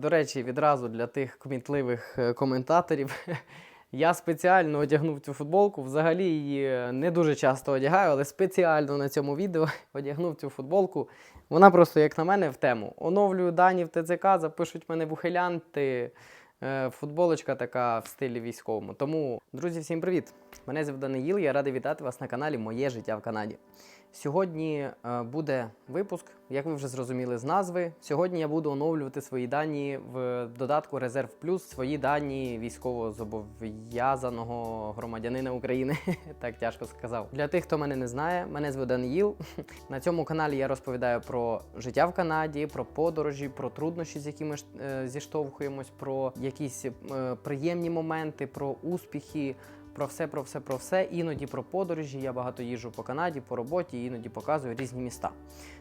До речі, відразу для тих кмітливих е, коментаторів. Я спеціально одягнув цю футболку. Взагалі її не дуже часто одягаю, але спеціально на цьому відео одягнув цю футболку. Вона просто, як на мене, в тему. Оновлюю дані в ТЦК, запишуть мене в. Е, Футболочка така в стилі військовому. Тому, друзі, всім привіт! Мене звуть Даниїл, я радий вітати вас на каналі Моє життя в Канаді. Сьогодні е, буде випуск, як ви вже зрозуміли з назви. Сьогодні я буду оновлювати свої дані в додатку Резерв Плюс, свої дані військово-зобов'язаного громадянина України. так тяжко сказав. Для тих, хто мене не знає, мене звуть Даниїл. На цьому каналі я розповідаю про життя в Канаді, про подорожі, про труднощі, з якими е, зіштовхуємось, про якісь е, приємні моменти, про успіхи. Про все, про все, про все. Іноді про подорожі. Я багато їжджу по Канаді, по роботі, іноді показую різні міста.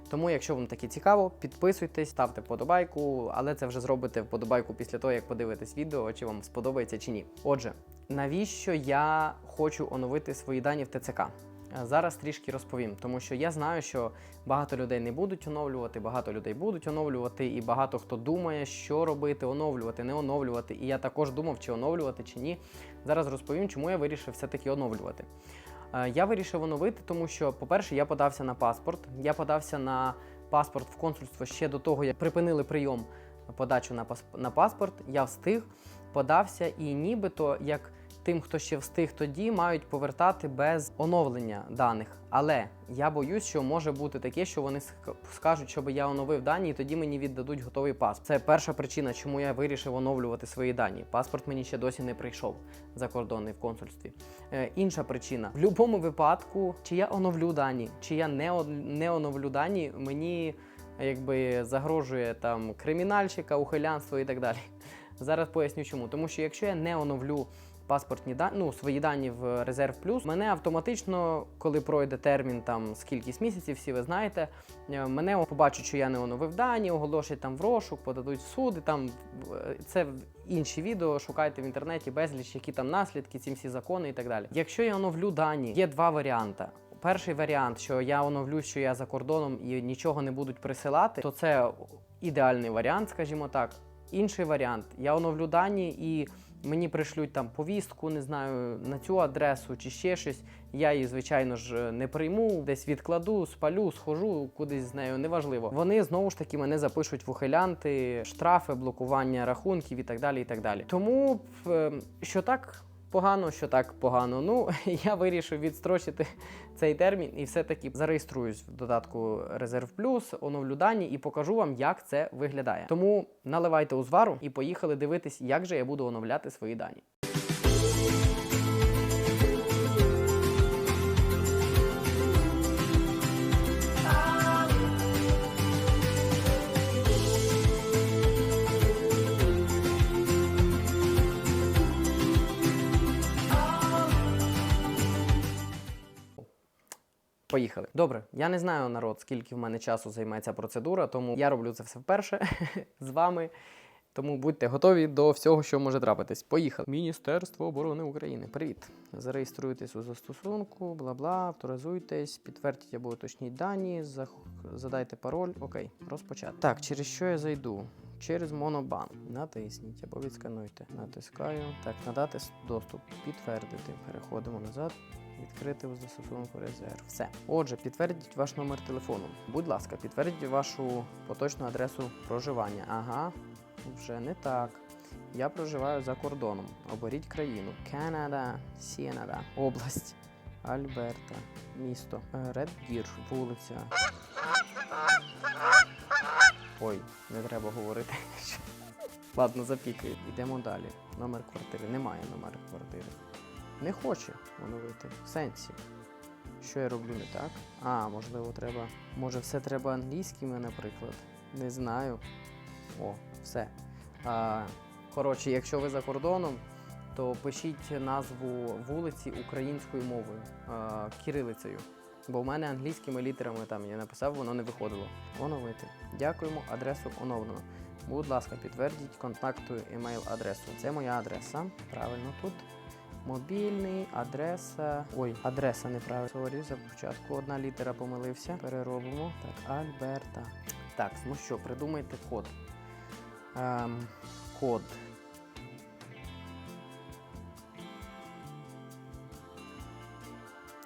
Тому, якщо вам таке цікаво, підписуйтесь, ставте вподобайку, але це вже зробите вподобайку після того, як подивитесь відео, чи вам сподобається чи ні. Отже, навіщо я хочу оновити свої дані в ТЦК? Е, Зараз трішки розповім, тому що я знаю, що багато людей не будуть оновлювати, багато людей будуть оновлювати, і багато хто думає, що робити, оновлювати, не оновлювати. І я також думав, чи оновлювати, чи ні. Зараз розповім, чому я вирішив все-таки оновлювати. Е, Я вирішив оновити, тому що, по-перше, я подався на паспорт. Я подався на паспорт в консульство ще до того, як припинили прийом подачу на, пас- на паспорт. Я встиг, подався, і нібито як тим, хто ще встиг тоді, мають повертати без оновлення даних. Але я боюсь, що може бути таке, що вони ск- скажуть, щоб я оновив дані, і тоді мені віддадуть готовий паспорт. Це перша причина, чому я вирішив оновлювати свої дані. Паспорт мені ще досі не прийшов закордонний в консульстві. Е, інша причина: в будь-якому випадку, чи я оновлю дані, чи я не, не оновлю дані, мені якби загрожує там кримінальщика, ухилянство і так далі. Зараз поясню чому. Тому що якщо я не оновлю паспортні дані, ну, свої дані в резерв плюс, мене автоматично, коли пройде термін там з кількість місяців, всі ви знаєте, е, мене побачать, що я не оновив дані, оголошать там в розшук, подадуть в суд, і там е, це інші відео, шукайте в інтернеті безліч, які там наслідки, ці всі закони і так далі. Якщо я оновлю дані, є два варіанти. Перший варіант, що я оновлю, що я за кордоном і нічого не будуть присилати, то це ідеальний варіант, скажімо так. Інший варіант, я оновлю дані і мені пришлють там повістку, не знаю, на цю адресу чи ще щось. Я її, звичайно ж, не прийму, десь відкладу, спалю, схожу кудись з нею, неважливо. Вони знову ж таки мене запишуть в ухилянти, штрафи, блокування рахунків і так далі. і так далі. Тому е, що так погано, що так погано. Ну, я вирішив відстрочити цей термін і все-таки зареєструюсь в додатку Резерв Плюс, оновлю дані і покажу вам, як це виглядає. Тому наливайте узвару і поїхали дивитись, як же я буду оновляти свої дані. Поїхали. Добре, я не знаю народ, скільки в мене часу займає ця процедура, тому я роблю це все вперше з вами. Тому будьте готові до всього, що може трапитись. Поїхали. Міністерство оборони України. Привіт. Зареєструйтесь у застосунку, бла бла, авторизуйтесь, підтвердіть або уточніть дані, задайте пароль. Окей, розпочати. Так, через що я зайду? Через монобанк. Натисніть або відскануйте. Натискаю. Так, надати доступ. Підтвердити. Переходимо назад. Відкрити у застосунку резерв. Все. Отже, підтвердіть ваш номер телефону. Будь ласка, підтвердіть вашу поточну адресу проживання. Ага, вже не так. Я проживаю за кордоном. Оберіть країну. Канада, Сіенада, область, Альберта, місто, Ред Дір, вулиця. Ой, не треба говорити. Ладно, запікаю. Йдемо далі. Номер квартири. Немає номера квартири. Не хоче оновити. В сенсі. Що я роблю не так? А, можливо, треба. Може, все треба англійськими, наприклад. Не знаю. О, все. А, коротше, якщо ви за кордоном, то пишіть назву вулиці українською мовою, а, кирилицею. Бо в мене англійськими літерами там я написав, воно не виходило. Оновити. Дякуємо, адресу оновлено. Будь ласка, підтвердіть контактую емейл адресу. Це моя адреса. Правильно тут. Мобільний, адреса. Ой, адреса неправильна. Сорі, спочатку одна літера помилився. Переробимо. Так, Альберта. Так, ну що, придумайте код. Ем, код.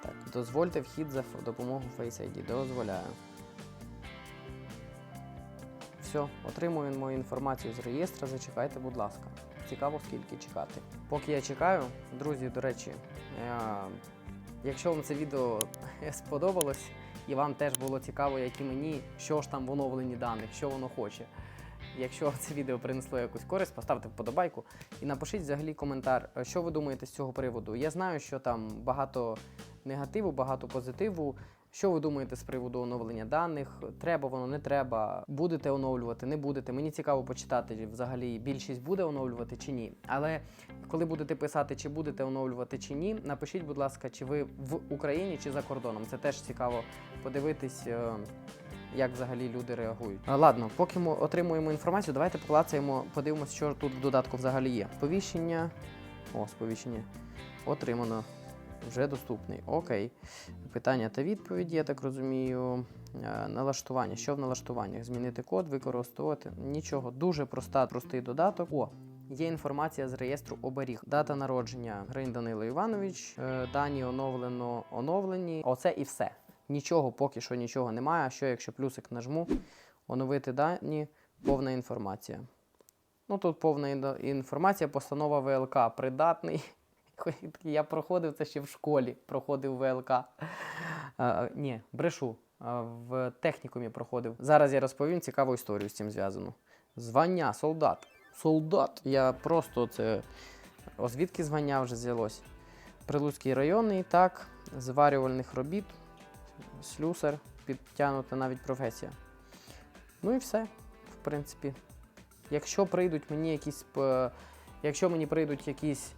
Так, дозвольте вхід за допомогою Face ID. Дозволяю. Все, отримую мою інформацію з реєстра. Зачекайте, будь ласка. Цікаво, скільки чекати. Поки я чекаю, друзі, до речі, е, якщо вам це відео сподобалось і вам теж було цікаво, як і мені, що ж там в оновленні даних, що воно хоче. Якщо це відео принесло якусь користь, поставте вподобайку і напишіть взагалі коментар, е, що ви думаєте з цього приводу. Я знаю, що там багато негативу, багато позитиву. Що ви думаєте з приводу оновлення даних? Треба воно, не треба. Будете оновлювати, не будете. Мені цікаво почитати взагалі більшість буде оновлювати чи ні. Але коли будете писати, чи будете оновлювати чи ні, напишіть, будь ласка, чи ви в Україні чи за кордоном. Це теж цікаво подивитись. е, Як взагалі люди реагують? Ладно, поки ми отримуємо інформацію, давайте поклацаємо, подивимося, що тут в додатку взагалі є. Сповіщення. О, сповіщення. Отримано. Вже доступний. Окей. Питання та відповіді, я так розумію. Е, Налаштування. Що в налаштуваннях? Змінити код, використовувати. Нічого. Дуже проста, простий додаток. О, Є інформація з реєстру оберіг. Дата народження Грин Данило Іванович. Е, Дані оновлено оновлені. Оце і все. Нічого, поки що нічого немає. А що якщо плюсик нажму? Оновити дані, повна інформація. Ну тут повна інформація, постанова ВЛК придатний. Я проходив це ще в школі, проходив ВЛК. А, ні, брешу. В технікумі проходив. Зараз я розповім цікаву історію з цим зв'язану. Звання, солдат. Солдат. Я просто це. О, звідки звання вже взялось? Прилуцький районний, так, зварювальних робіт, слюсар, підтягнута навіть професія. Ну і все, в принципі. Якщо прийдуть мені якісь. Якщо мені прийдуть якісь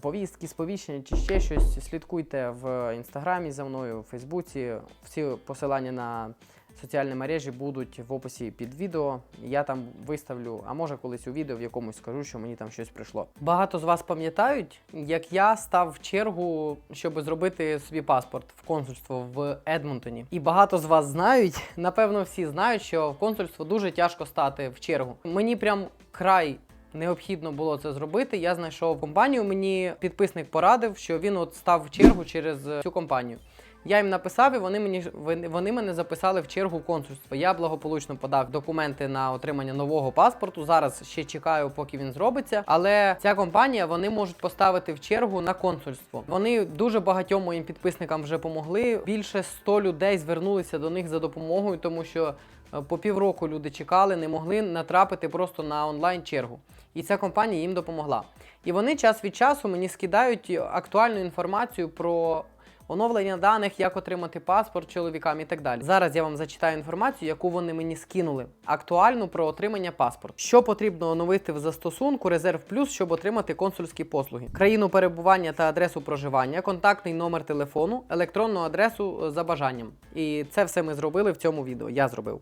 повістки, сповіщення чи ще щось, слідкуйте в інстаграмі за мною, в Фейсбуці. Всі посилання на соціальні мережі будуть в описі під відео. Я там виставлю, а може колись у відео в якомусь скажу, що мені там щось прийшло. Багато з вас пам'ятають, як я став в чергу, щоб зробити собі паспорт в консульство в Едмонтоні. І багато з вас знають, напевно, всі знають, що в консульство дуже тяжко стати в чергу. Мені прям край необхідно було це зробити. Я знайшов компанію. Мені підписник порадив, що він от став в чергу через е, цю компанію. Я їм написав, і вони мені вони мене записали в чергу в консульство. Я благополучно подав документи на отримання нового паспорту. Зараз ще чекаю, поки він зробиться. Але ця компанія вони можуть поставити в чергу на консульство. Вони дуже багатьом моїм підписникам вже помогли. Більше 100 людей звернулися до них за допомогою, тому що е, по півроку люди чекали, не могли натрапити просто на онлайн чергу. І ця компанія їм допомогла. І вони час від часу мені скидають актуальну інформацію про оновлення даних, як отримати паспорт чоловікам і так далі. Зараз я вам зачитаю інформацію, яку вони мені скинули. Актуальну про отримання паспорту. Що потрібно оновити в застосунку Резерв Плюс, щоб отримати консульські послуги, країну перебування та адресу проживання, контактний номер телефону, електронну адресу е, за бажанням. І це все ми зробили в цьому відео. Я зробив.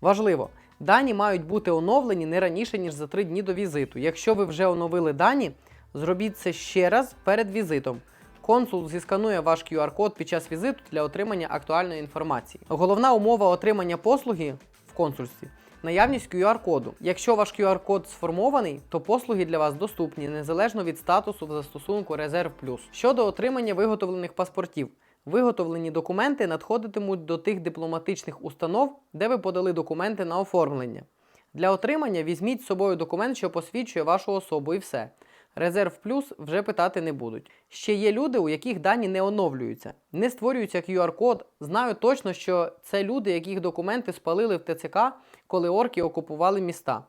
Важливо. Дані мають бути оновлені не раніше, ніж за 3 дні до візиту. Якщо ви вже оновили дані, зробіть це ще раз перед візитом. Консул зісканує ваш QR-код під час візиту для отримання актуальної інформації. Головна умова отримання послуги в консульстві наявність QR-коду. Якщо ваш QR-код сформований, то послуги для вас доступні незалежно від статусу в застосунку Резерв Плюс. Щодо отримання виготовлених паспортів. Виготовлені документи надходитимуть до тих дипломатичних установ, де ви подали документи на оформлення. Для отримання візьміть з собою документ, що посвідчує вашу особу, і все. Резерв плюс вже питати не будуть. Ще є люди, у яких дані не оновлюються, не створюється QR-код. Знаю точно, що це люди, яких документи спалили в ТЦК, коли орки окупували міста.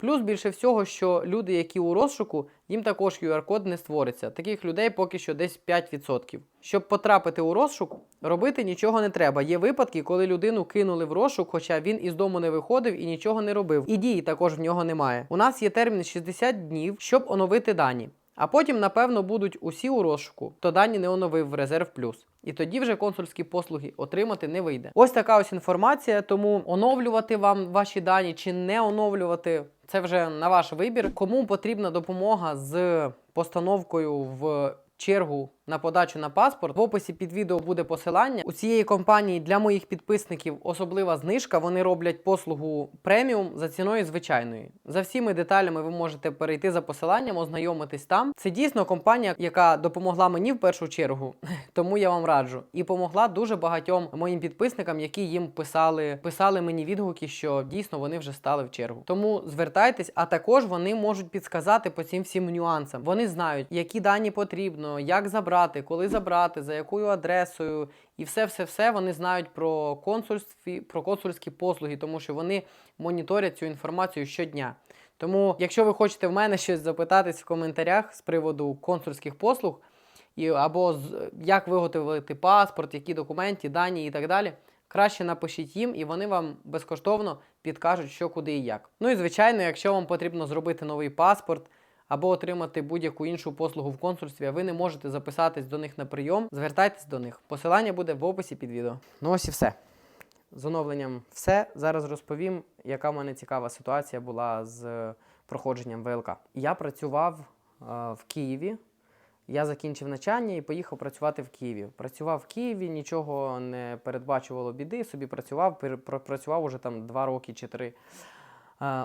Плюс більше всього, що люди, які у розшуку, їм також QR-код не створиться. Таких людей поки що десь 5%. Щоб потрапити у розшук, робити нічого не треба. Є випадки, коли людину кинули в розшук, хоча він із дому не виходив і нічого не робив. І дії також в нього немає. У нас є термін 60 днів, щоб оновити дані. А потім, напевно, будуть усі у розшуку, то дані не оновив в резерв плюс. І тоді вже консульські послуги отримати не вийде. Ось така ось інформація. Тому оновлювати вам ваші дані чи не оновлювати. Це вже на ваш вибір. Кому потрібна допомога з постановкою в чергу на подачу на паспорт. В описі під відео буде посилання. У цієї компанії для моїх підписників особлива знижка. Вони роблять послугу преміум за ціною звичайної. За всіми деталями ви можете перейти за посиланням, ознайомитись там. Це дійсно компанія, яка допомогла мені в першу чергу, тому я вам раджу. І помогла дуже багатьом моїм підписникам, які їм писали, писали мені відгуки, що дійсно вони вже стали в чергу. Тому звертайтесь, а також вони можуть підсказати по цим всім нюансам. Вони знають, які дані потрібно, як забрати, коли забрати, за якою адресою, і все, все, все вони знають про консульстві, про консульські послуги, тому що вони моніторять цю інформацію щодня. Тому, якщо ви хочете в мене щось запитатись в коментарях з приводу консульських послуг, і, або з, як виготовити паспорт, які документи, дані і так далі, краще напишіть їм, і вони вам безкоштовно підкажуть, що куди і як. Ну і звичайно, якщо вам потрібно зробити новий паспорт або отримати будь-яку іншу послугу в консульстві, а ви не можете записатись до них на прийом, звертайтесь до них. Посилання буде в описі під відео. Ну ось і все. З оновленням все. Зараз розповім, яка в мене цікава ситуація була з проходженням ВЛК. Я працював е, в Києві. Я закінчив навчання і поїхав працювати в Києві. Працював в Києві, нічого не передбачувало біди. Собі працював, пропрацював уже там два роки чи три.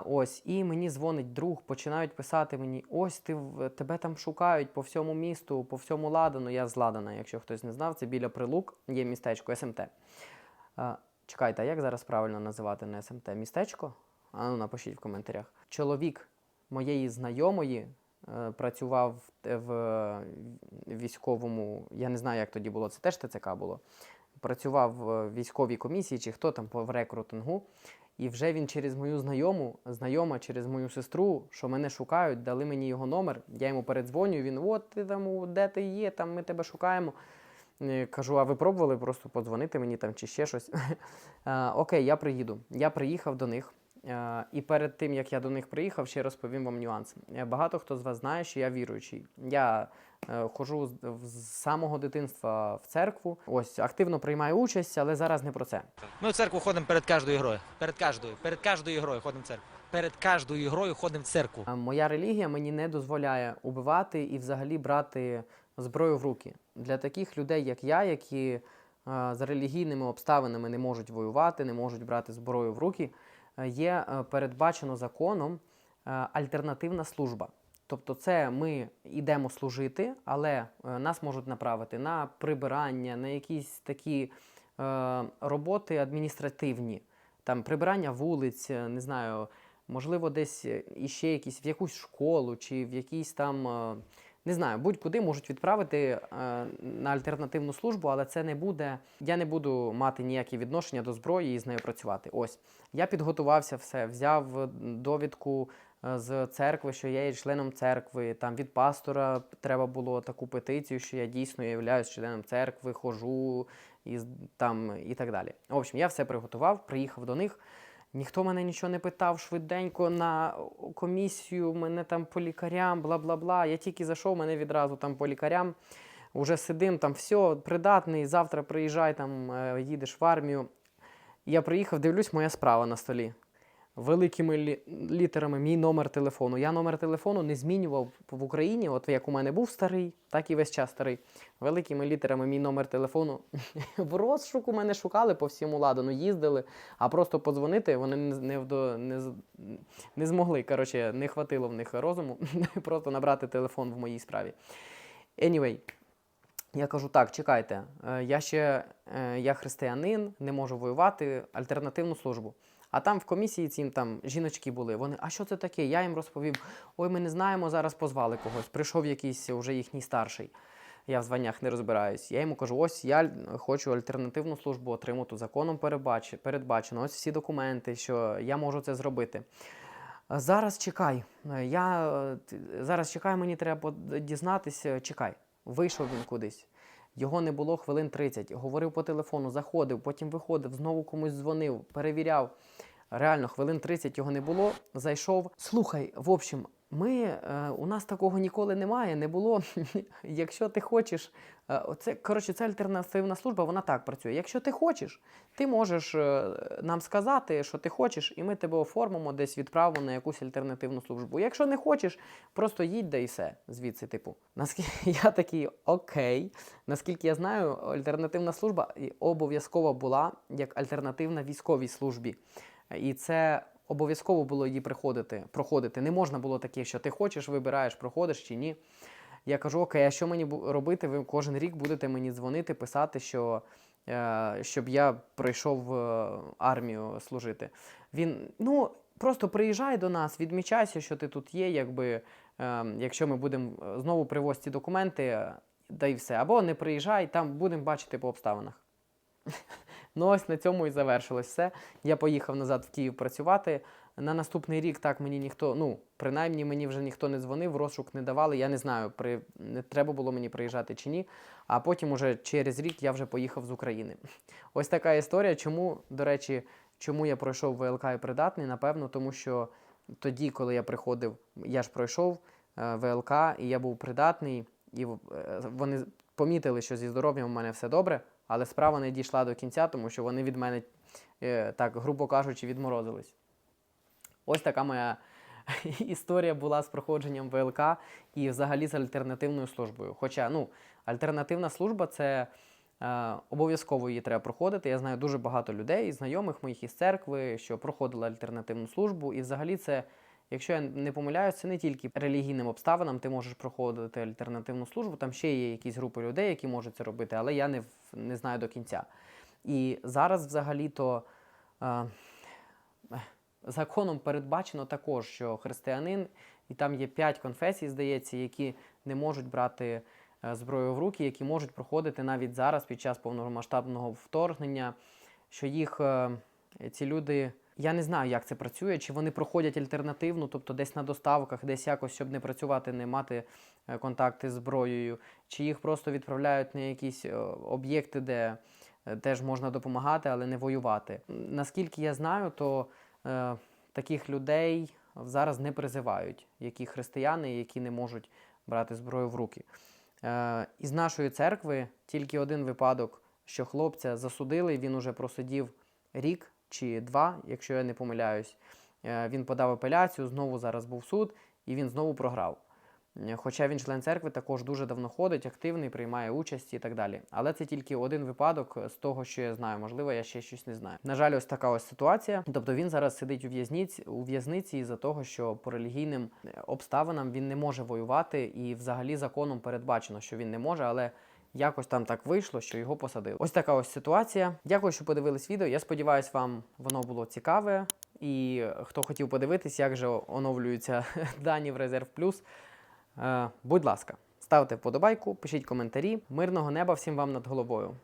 Ось, і мені дзвонить друг, починають писати мені: ось ти тебе там шукають по всьому місту, по всьому Ладану. Я з Ладана, якщо хтось не знав, це біля Прилук, є містечко СМТ. Чекайте, а як зараз правильно називати не СМТ? Містечко? А ну напишіть в коментарях. Чоловік моєї знайомої е, працював в- військовому, я не знаю, як тоді було, це теж ТЦК було. Працював в військовій комісії чи хто там по рекрутингу. І вже він через мою знайому, знайома через мою сестру, що мене шукають, дали мені його номер. Я йому передзвоню. Він от ти там, де ти є, там ми тебе шукаємо. Е, Кажу, а ви пробували просто подзвонити мені там чи ще щось? Окей, я приїду. Я приїхав до них. Е, І перед тим як я до них приїхав, ще розповім вам нюанси. Е, Багато хто з вас знає, що я віруючий. Я е, ходжу з, самого дитинства в церкву. Ось активно приймаю участь, але зараз не про це. Ми в церкву ходимо перед кожною грою. Перед кожною. Перед кожною грою ходимо в церкву. Перед кожною грою ходимо в церкву. Моя релігія мені не дозволяє убивати і взагалі брати зброю в руки. Для таких людей, як я, які е, за релігійними обставинами не можуть воювати, не можуть брати зброю в руки, е, є е, передбачено законом е, альтернативна служба. Тобто, це ми йдемо служити, але е, нас можуть направити на прибирання, на якісь такі е, роботи адміністративні, там прибирання вулиць, е, не знаю, можливо, десь е, іще якісь в якусь школу чи в якийсь там. е, Не знаю, будь-куди можуть відправити е, на альтернативну службу, але це не буде. Я не буду мати ніякі відношення до зброї і з нею працювати. Ось я підготувався все, взяв довідку е, з церкви, що я є членом церкви. Там від пастора треба було таку петицію, що я дійсно являюсь членом церкви, хожу і там і так далі. В общем, я все приготував, приїхав до них. Ніхто мене нічого не питав швиденько на комісію, мене там по лікарям, бла бла бла. Я тільки зайшов, мене відразу там по лікарям. Уже сидим, там все, придатний, завтра приїжджай, там е, їдеш в армію. Я приїхав, дивлюсь, моя справа на столі. Великими лі- літерами мій номер телефону. Я номер телефону не змінював в Україні, от як у мене був старий, так і весь час старий. Великими літерами мій номер телефону. В розшуку мене шукали по всьому ладану, їздили, а просто подзвонити вони не, не, вдо- не, не змогли. Коротше, не хватило в них розуму просто набрати телефон в моїй справі. Anyway, я кажу, так, чекайте, е, я ще е, я християнин, не можу воювати, альтернативну службу. А там в комісії цим там жіночки були. Вони, а що це таке? Я їм розповів: ой, ми не знаємо, зараз позвали когось. Прийшов якийсь уже їхній старший. Я в званнях не розбираюсь. Я йому кажу: ось я хочу альтернативну службу отримати законом передбач- передбачено. Ось всі документи, що я можу це зробити. Зараз чекай. Я е, зараз чекай, мені треба дізнатися. Чекай. Вийшов він кудись. Його не було хвилин 30. Говорив по телефону, заходив, потім виходив, знову комусь дзвонив, перевіряв. Реально, хвилин 30 його не було. Зайшов. Слухай, в общем, Ми, е, у нас такого ніколи немає, не було. Якщо ти хочеш, е, оце, коротше, це альтернативна служба, вона так працює. Якщо ти хочеш, ти можеш е, нам сказати, що ти хочеш, і ми тебе оформимо, десь відправимо на якусь альтернативну службу. Якщо не хочеш, просто їдь да і все звідси. Типу, наскільки я такий окей. Наскільки я знаю, альтернативна служба обов'язково була як альтернативна військовій службі. І це обов'язково було її приходити, проходити. Не можна було таке, що ти хочеш, вибираєш, проходиш чи ні. Я кажу, окей, а що мені робити? Ви кожен рік будете мені дзвонити, писати, що, е, щоб я прийшов е, армію служити. Він, ну, просто приїжджай до нас, відмічайся, що ти тут є, якби, е, якщо ми будемо е, знову привозити ці документи, е, да і все. Або не приїжджай, там будемо бачити по обставинах. Ну, ось на цьому і завершилось все. Я поїхав назад в Київ працювати. На наступний рік так мені ніхто, ну, принаймні мені вже ніхто не дзвонив, розшук не давали. Я не знаю, при, не треба було мені приїжджати чи ні. А потім уже через рік я вже поїхав з України. Ось така історія. Чому, до речі, чому я пройшов ВЛК і придатний? Напевно, тому що тоді, коли я приходив, я ж пройшов е, ВЛК, і я був придатний, і е, вони помітили, що зі здоров'ям у мене все добре, але справа не дійшла до кінця, тому що вони від мене, е, так, грубо кажучи, відморозились. Ось така моя історія була з проходженням ВЛК і взагалі з альтернативною службою. Хоча ну, альтернативна служба це е, обов'язково її треба проходити. Я знаю дуже багато людей, знайомих моїх із церкви, що проходили альтернативну службу. І взагалі це, якщо я не помиляюсь, це не тільки релігійним обставинам ти можеш проходити альтернативну службу. Там ще є якісь групи людей, які можуть це робити, але я не, не знаю до кінця. І зараз взагалі-то. Е, законом передбачено також, що християнин, і там є п'ять конфесій, здається, які не можуть брати е, зброю в руки, які можуть проходити навіть зараз під час повномасштабного вторгнення, що їх е, ці люди. Я не знаю, як це працює, чи вони проходять альтернативну, тобто десь на доставках, десь якось, щоб не працювати, не мати е, контакти з зброєю, чи їх просто відправляють на якісь е, об'єкти, де е, теж можна допомагати, але не воювати. Наскільки я знаю, то е, таких людей зараз не призивають, які християни, які не можуть брати зброю в руки. Е, із нашої церкви тільки один випадок, що хлопця засудили, він уже просидів рік чи два, якщо я не помиляюсь. Е, він подав апеляцію, знову зараз був суд, і він знову програв. Е, Хоча він член церкви також дуже давно ходить, активний, приймає участь і так далі. Але це тільки один випадок з того, що я знаю. Можливо, я ще щось не знаю. На жаль, ось така ось ситуація. Тобто він зараз сидить у в'язниці у в'язниці із-за того, що по релігійним е, обставинам він не може воювати, і взагалі законом передбачено, що він не може, але. Якось там так вийшло, що його посадили. Ось така ось ситуація. Дякую, що подивились відео. Я сподіваюся, вам воно було цікаве. І хто хотів подивитись, як же оновлюються дані в Резерв Плюс, Е, будь ласка, ставте вподобайку, пишіть коментарі. Мирного неба всім вам над головою.